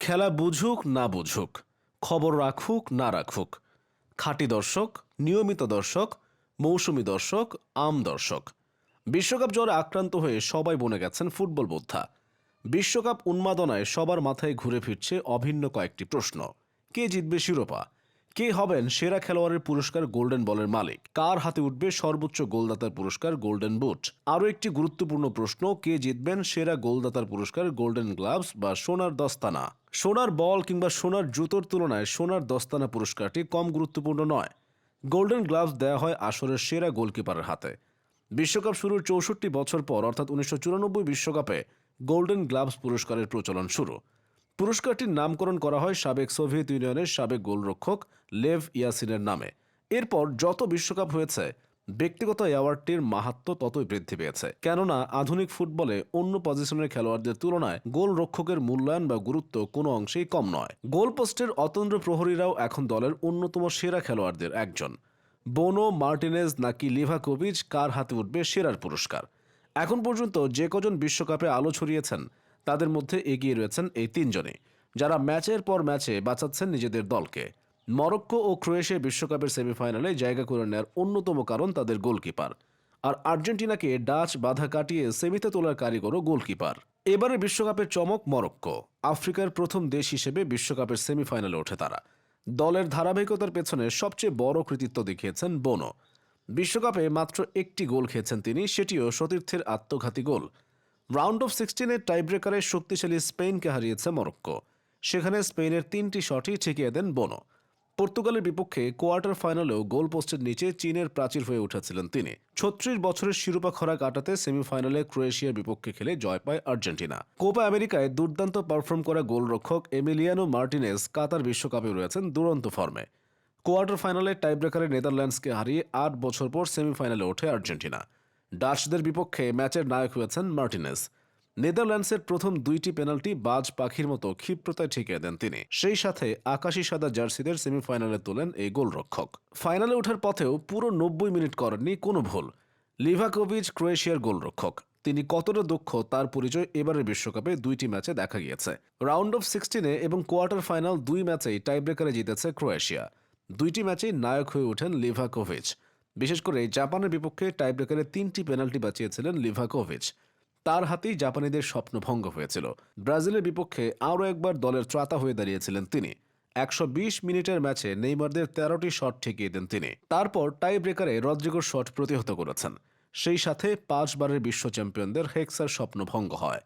খেলা বুঝুক না বুঝুক, খবর রাখুক না রাখুক, খাঁটি দর্শক, নিয়মিত দর্শক, মৌসুমী দর্শক, আম দর্শক। বিশ্বকাপ জ্বরে আক্রান্ত হয়ে সবাই বনে গেছেন ফুটবল বোদ্ধা। বিশ্বকাপ উন্মাদনায় সবার মাথায় ঘুরে ফিরছে অভিন্ন কয়েকটি প্রশ্ন। কে জিতবে শিরোপা? কে হবেন সেরা খেলোয়াড়ের পুরস্কার গোল্ডেন বলের মালিক? কার হাতে উঠবে সর্বোচ্চ গোলদাতার পুরস্কার গোল্ডেন বুট? আরও একটি গুরুত্বপূর্ণ প্রশ্ন, কে জিতবেন সেরা গোলদাতার পুরস্কার গোল্ডেন গ্লাভস বা সোনার দস্তানা? সোনার বল কিংবা সোনার জুতোর তুলনায় সোনার দস্তানা পুরস্কারটি কম গুরুত্বপূর্ণ নয়। গোল্ডেন গ্লাভস দেওয়া হয় আসরের সেরা গোলকিপারের হাতে। বিশ্বকাপ শুরুর চৌষট্টি বছর পর, অর্থাৎ উনিশশো বিশ্বকাপে গোল্ডেন গ্লাভস পুরস্কারের প্রচলন শুরু। পুরস্কারটির নামকরণ করা হয় সাবেক সোভিয়েত ইউনিয়নের সাবেক গোলরক্ষক লেভ ইয়াসিনের নামে। এরপর যত বিশ্বকাপ হয়েছে, ব্যক্তিগত অ্যাওয়ার্ডটির মাহাত্ম ততই বৃদ্ধি পেয়েছে। কেননা, আধুনিক ফুটবলে অন্য পজিশনের খেলোয়াড়দের তুলনায় গোল রক্ষকের মূল্যায়ন বা গুরুত্ব কোনো অংশেই কম নয়। গোলপোস্টের অতন্দ্র প্রহরীরাও এখন দলের অন্যতম সেরা খেলোয়াড়দের একজন। বোনো মার্টিনেজ নাকি লিভাকোভিচ কার হাতে উঠবে সেরার পুরস্কার? এখন পর্যন্ত যে কজন বিশ্বকাপে আলো ছড়িয়েছেন তাদের মধ্যে এগিয়ে রয়েছেন এই তিনজনই, যারা ম্যাচের পর ম্যাচে বাঁচাচ্ছেন নিজেদের দলকে। মরক্কো ও ক্রোয়েশিয়া বিশ্বকাপের সেমিফাইনালে জায়গা করে নেওয়ার অন্যতম কারণ তাদের গোলকিপার। আর আর্জেন্টিনাকে ডাচ বাধা কাটিয়ে সেমিতে তোলার কারিগরও গোলকিপার। এবারে বিশ্বকাপের চমক মরক্কো, আফ্রিকার প্রথম দেশ হিসেবে বিশ্বকাপের সেমিফাইনালে ওঠে তারা। দলের ধারাবাহিকতার পেছনে সবচেয়ে বড় কৃতিত্ব দেখিয়েছেন বোনো। বিশ্বকাপে মাত্র একটি গোল খেয়েছেন তিনি, সেটিও সতীর্থের আত্মঘাতী গোল। রাউন্ড অফ সিক্সটিনের টাইব্রেকারে শক্তিশালী স্পেনকে হারিয়েছে মরক্কো। সেখানে স্পেনের তিনটি শটই ঠেকিয়ে দেন বোনো। পর্তুগালের বিপক্ষে কোয়ার্টার ফাইনালেও গোল পোস্টের নিচে চীনের প্রাচীর হয়ে উঠেছিলেন তিনি। ছত্রিশ বছরের শিরোপা খরা কাটাতে সেমিফাইনালে ক্রোয়েশিয়ার বিপক্ষে খেলে জয় পায় আর্জেন্টিনা। কোপা আমেরিকায় দুর্দান্ত পারফর্ম করা গোলরক্ষক এমিলিয়ানো মার্টিনেস কাতার বিশ্বকাপে রয়েছেন দুরন্ত ফর্মে। কোয়ার্টার ফাইনালে টাইব্রেকারে নেদারল্যান্ডসকে হারিয়ে আট বছর পর সেমিফাইনালে ওঠে আর্জেন্টিনা। ডাচদের বিপক্ষে ম্যাচের নায়ক হয়েছেন মার্টিনেস। নেদারল্যান্ডসের প্রথম দুইটি পেনাল্টি বাজ পাখির মতো ক্ষিপ্রতায় ঠেকিয়ে দেন তিনি। সেই সাথে আকাশি সাদা জার্সিদের সেমিফাইনালে তোলেন এই গোলরক্ষক। ফাইনালে ওঠার পথেও পুরো নব্বই মিনিট করেননি কোনো ভুল। লিভাকোভিচ ক্রোয়েশিয়ার গোলরক্ষক। তিনি কতটা দক্ষ তার পরিচয় এবারের বিশ্বকাপে দুইটি ম্যাচে দেখা গিয়েছে। রাউন্ড অফ সিক্সটিনে এবং কোয়ার্টার ফাইনাল দুই ম্যাচেই টাইব্রেকারে জিতেছে ক্রোয়েশিয়া। দুইটি ম্যাচেই নায়ক হয়ে ওঠেন লিভাকোভিচ। বিশেষ করে জাপানের বিপক্ষে টাইব্রেকারে তিনটি পেনাল্টি বাঁচিয়েছিলেন লিভাকোভিচ। তার হাতেই জাপানিদের স্বপ্ন ভঙ্গ হয়েছিল। ব্রাজিলের বিপক্ষে আরও একবার দলের ত্রাতা হয়ে দাঁড়িয়েছিলেন তিনি। একশো বিশ মিনিটের ম্যাচে নেইমারদের তেরোটি শট ঠেকিয়ে দেন তিনি। তারপর টাই ব্রেকারে রদ্রিগোর শট প্রতিহত করেছেন। সেই সাথে পাঁচবারের বিশ্ব চ্যাম্পিয়নদের হেক্সার স্বপ্ন ভঙ্গ হয়।